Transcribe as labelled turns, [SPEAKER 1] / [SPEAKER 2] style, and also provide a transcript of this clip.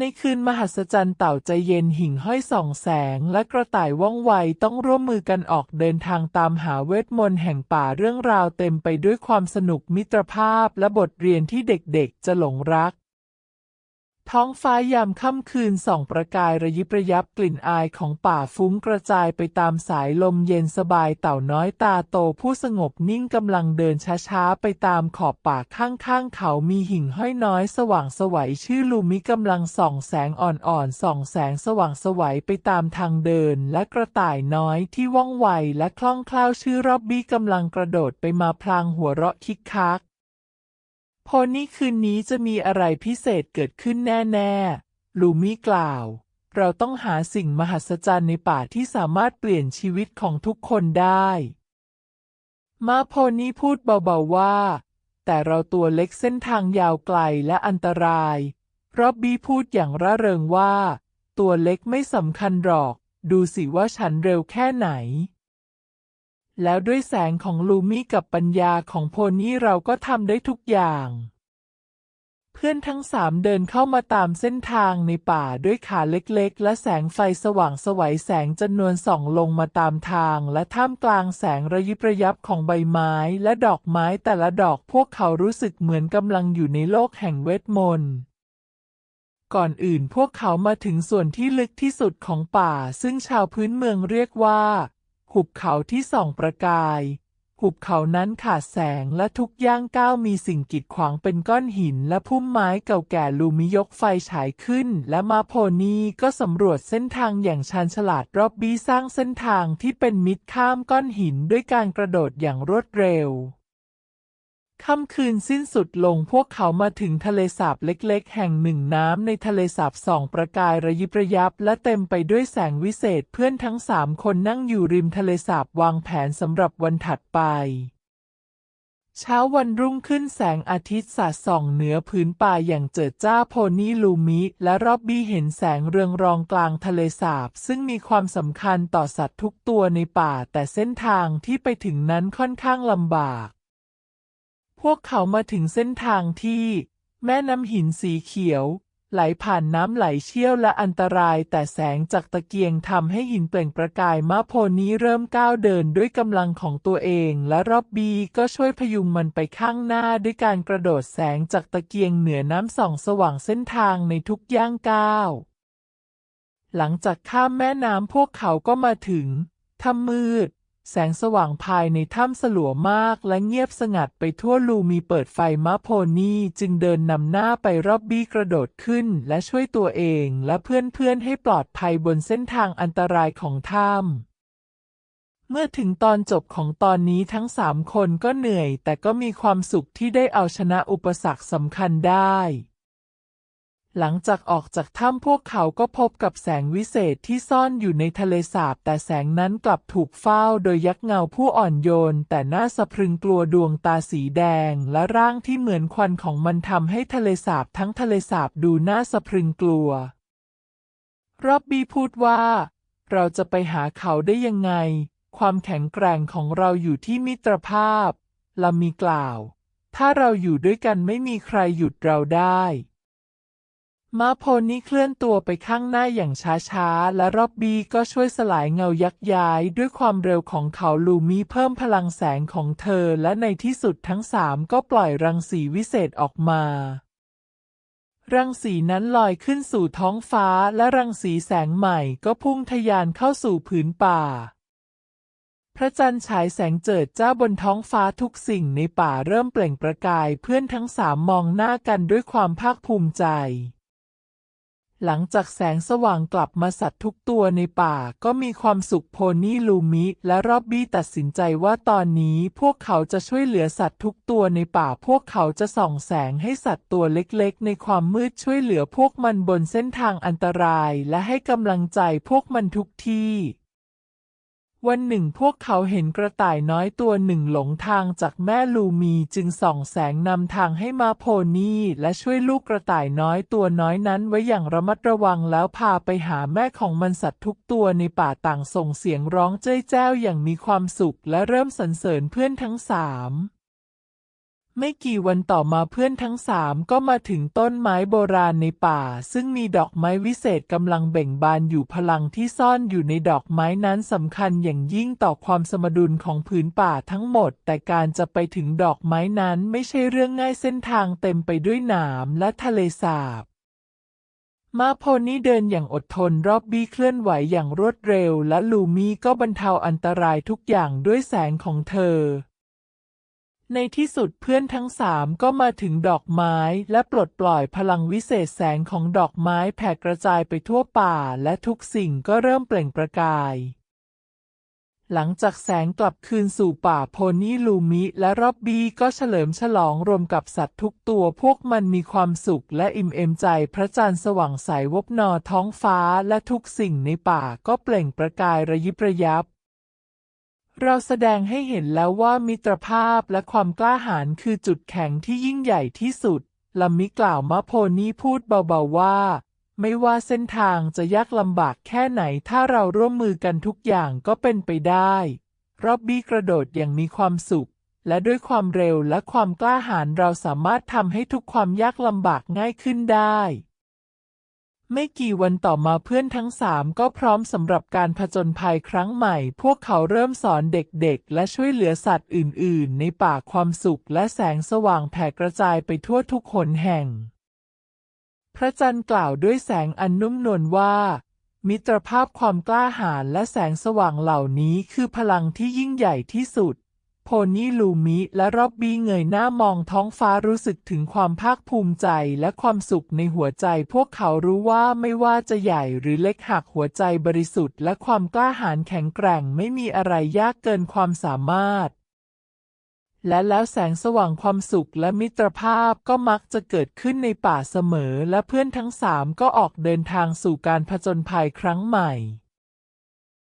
[SPEAKER 1] ในคืนมหัศจรรย์เต่าใจเย็นหิ่งห้อยส่องแสง และกระต่ายว่องไวต้องร่วมมือกันออกเดินทางตามหาเวทมนต์แห่งป่าเรื่องราวเต็มไปด้วยความสนุกมิตรภาพและบทเรียนที่เด็กๆจะหลงรัก ท้องฟ้ายามค่ำคืนส่องประกายระยิบระยับกลิ่นอายของป่าฟุ้งกระจายไปตามสายลมเย็นสบายเต่าน้อยตาโตผู้สงบนิ่งกำลังเดินช้าๆ ไปตามขอบป่าข้างๆ เขามีหิ่งห้อยน้อยสว่างสวัยชื่อลูมิกำลังส่องแสงอ่อนๆ ส่องแสงสว่างสวัยไปตามทางเดิน และกระต่ายน้อยที่ว่องไวและคล่องแคล่วชื่อร็อบบี้กำลังกระโดดไปมาพลางหัวเราะคิกคัก พอนี่คืนนี้จะมีอะไรพิเศษเกิดขึ้นแน่ๆ ลูมี่กล่าว เราต้องหาสิ่งมหัศจรรย์ในป่าที่สามารถเปลี่ยนชีวิตของทุกคนได้ มาโพนี่พูดเบาๆว่า แต่เราตัวเล็กเส้นทางยาวไกลและอันตรายร็อบบี้พูดอย่างร่าเริงว่า ตัวเล็กไม่สำคัญหรอก ดูสิว่าฉันเร็วแค่ไหน แล้วด้วยแสงของลูมี่กับปัญญาของโพนี่เราก็ทำได้ทุกอย่าง เพื่อนทั้งสามเดินเข้ามาตามเส้นทางในป่าด้วยขาเล็กๆ และแสงไฟสว่างสวัยแสงจำนวนส่องลงมาตามทาง และท่ามกลางแสงระยิบระยับของใบไม้และดอกไม้แต่ละดอกพวกเขารู้สึกเหมือนกำลังอยู่ในโลกแห่งเวทมนต์ก่อนอื่นพวกเขามาถึงส่วนที่ลึกที่สุดของป่า ซึ่งชาวพื้นเมืองเรียกว่า หุบเขาที่ส่องประกาย หุบเขานั้นขาดแสงและทุกย่างก้าวมีสิ่งกีดขวางเป็นก้อนหินและพุ่มไม้เก่าแก่ลูมิยกไฟฉายขึ้น และมาโพนีก็สำรวจเส้นทางอย่างชาญฉลาดรอบบี้สร้างเส้นทางที่เป็นมิตรข้ามก้อนหินด้วยการกระโดดอย่างรวดเร็ว ค่ำคืนสิ้นสุดลงพวกเขามาถึงทะเลสาบเล็กๆ แห่งหนึ่งน้ำในทะเลสาบส่องประกายระยิบระยับ และเต็มไปด้วยแสงวิเศษเพื่อนทั้งสามคนนั่งอยู่ริมทะเลสาบวางแผนสำหรับวันถัดไป เช้าวันรุ่งขึ้นแสงอาทิตย์สาดส่องเหนือผืนป่าอย่างเจิดจ้าโพนี่ลูมิและรอบบี้เห็นแสงเรืองรองกลางทะเลสาบ ซึ่งมีความสำคัญต่อสัตว์ทุกตัวในป่า แต่เส้นทางที่ไปถึงนั้นค่อนข้างลำบาก วกเขามาถึงเส้นทางที่ แม่น้ำหินสีเขียว ไหลผ่านน้ำไหลเชี่ยวและอันตรายแต่แสงจากตะเกียงทำให้หินเปล่งประกายมาโพนี้เริ่มก้าวเดินด้วยกำลังของตัวเอง และรอบบีก็ช่วยพยุงมันไปข้างหน้าด้วยการกระโดดแสงจากตะเกียงเหนือน้ำส่องสว่างเส้นทางในทุกย่างก้าวหลังจากข้ามแม่น้ำพวกเขาก็มาถึงถ้ำมืด แสงสว่างภายในถ้ำสลัวมากและเงียบสงัดไปทั่วลูมีเปิดไฟมะโพนี่จึงเดินนำหน้าไปรอบบี้กระโดดขึ้นและช่วยตัวเองและเพื่อนๆให้ปลอดภัยบนเส้นทางอันตรายของถ้ำเมื่อถึงตอนจบของตอนนี้ทั้งสามคนก็เหนื่อยแต่ก็มีความสุขที่ได้เอาชนะอุปสรรคสำคัญได้ หลังจากออกจากถ้ำพวกเขาก็พบกับแสงวิเศษที่ซ่อนอยู่ในทะเลสาบ แต่แสงนั้นกลับถูกเฝ้าโดยยักษ์เงาผู้อ่อนโยน แต่น่าสะพรึงกลัวดวงตาสีแดง และร่างที่เหมือนควันของมันทำให้ทะเลสาบทั้งทะเลสาบดูน่าสะพรึงกลัว รอบบี้พูดว่า เราจะไปหาเขาได้ยังไง ความแข็งแกร่งของเราอยู่ที่มิตรภาพลามีกล่าว ถ้าเราอยู่ด้วยกันไม่มีใครหยุดเราได้ ม้าโพนี่เคลื่อนตัวไปข้างหน้าอย่างช้าๆ และรอบบีก็ช่วยสลายเงายักย้าย ด้วยความเร็วของเขาลูมีเพิ่มพลังแสงของเธอ และในที่สุดทั้งสามก็ปล่อยรังสีวิเศษออกมา รังสีนั้นลอยขึ้นสู่ท้องฟ้าและรังสีแสงใหม่ก็พุ่งทะยานเข้าสู่ผืนป่า พระจันทร์ฉายแสงเจิดจ้าบนท้องฟ้าทุกสิ่งในป่าเริ่มเปล่งประกายเพื่อนทั้งสามมองหน้ากันด้วยความภาคภูมิใจ หลังจากแสงสว่างกลับมาสัตว์ทุกตัวในป่าก็มีความสุขโพนี่ลูมิและรอบบี้ตัดสินใจว่าตอนนี้พวกเขาจะช่วยเหลือสัตว์ทุกตัวในป่า พวกเขาจะส่องแสงให้สัตว์ตัวเล็กๆ ในความมืดช่วยเหลือพวกมันบนเส้นทางอันตรายและให้กำลังใจพวกมันทุกที่ วันหนึ่งพวกเขาเห็นกระต่ายน้อยตัวหนึ่งหลงทางจากแม่ลูมีจึงส่องแสงนำทางให้มาโพนี่และช่วยลูกกระต่ายน้อยตัวน้อยนั้นไว้อย่างระมัดระวังแล้วพาไปหาแม่ของมันสัตว์ทุกตัวในป่าต่างส่งเสียงร้องเจ้ยแจ้วอย่างมีความสุขและเริ่มสรรเสริญเพื่อนทั้งสาม ไม่กี่วันต่อมาเพื่อนทั้งสามก็มาถึงต้นไม้โบราณในป่า ซึ่งมีดอกไม้วิเศษกำลังเบ่งบานอยู่พลังที่ซ่อนอยู่ในดอกไม้นั้นสำคัญอย่างยิ่งต่อความสมดุลของผืนป่าทั้งหมด แต่การจะไปถึงดอกไม้นั้นไม่ใช่เรื่องง่ายเส้นทางเต็มไปด้วยหนามและทะเลสาบมาโพนี่เดินอย่างอดทนรอบบี้เคลื่อนไหวอย่างรวดเร็ว และลูมี่ก็บรรเทาอันตรายทุกอย่างด้วยแสงของเธอ ในที่สุดเพื่อนทั้งสามก็มาถึงดอกไม้และปลดปล่อยพลังวิเศษแสงของดอกไม้แผ่กระจายไปทั่วป่าและทุกสิ่งก็เริ่มเปล่งประกาย หลังจากแสงกลับคืนสู่ป่าโพนี่ลูมิและรอบบี้ก็เฉลิมฉลองรวมกับสัตว์ทุกตัวพวกมันมีความสุขและอิ่มเอมใจพระจันทร์สว่างใสวบนอท้องฟ้าและทุกสิ่งในป่าก็เปล่งประกายระยิบระยับ เราแสดงให้เห็นแล้วว่ามิตรภาพและความกล้าหาญคือจุดแข็งที่ยิ่งใหญ่ที่สุดลำมิกล่าวมะโพนี่พูดเบาๆว่า ไม่ว่าเส้นทางจะยากลำบากแค่ไหนถ้าเราร่วมมือกันทุกอย่างก็เป็นไปได้รอบบี้กระโดดอย่างมีความสุข และด้วยความเร็วและความกล้าหาญเราสามารถทำให้ทุกความยากลำบากง่ายขึ้นได้ ไม่กี่วันต่อมาเพื่อนทั้งสามก็พร้อมสำหรับการผจญภัยครั้งใหม่ พวกเขาเริ่มสอนเด็กๆ และช่วยเหลือสัตว์อื่น ๆ ในป่าความสุขและแสงสว่างแผ่กระจายไปทั่วทุกหนแห่ง พระจันทร์กล่าวด้วยแสงอันนุ่มนวลว่า มิตรภาพความกล้าหาญและแสงสว่างเหล่านี้คือพลังที่ยิ่งใหญ่ที่สุด โพนี่ลูมิและร็อบบี้เงยหน้ามองท้องฟ้ารู้สึกถึงความภาคภูมิใจและความสุขในหัวใจ พวกเขารู้ว่าไม่ว่าจะใหญ่หรือเล็กหากหัวใจบริสุทธิ์และความกล้าหาญแข็งแกร่งไม่มีอะไรยากเกินความสามารถ และแล้วแสงสว่างความสุขและมิตรภาพก็มักจะเกิดขึ้นในป่าเสมอ และเพื่อนทั้งสามก็ออกเดินทางสู่การผจญภัยครั้งใหม่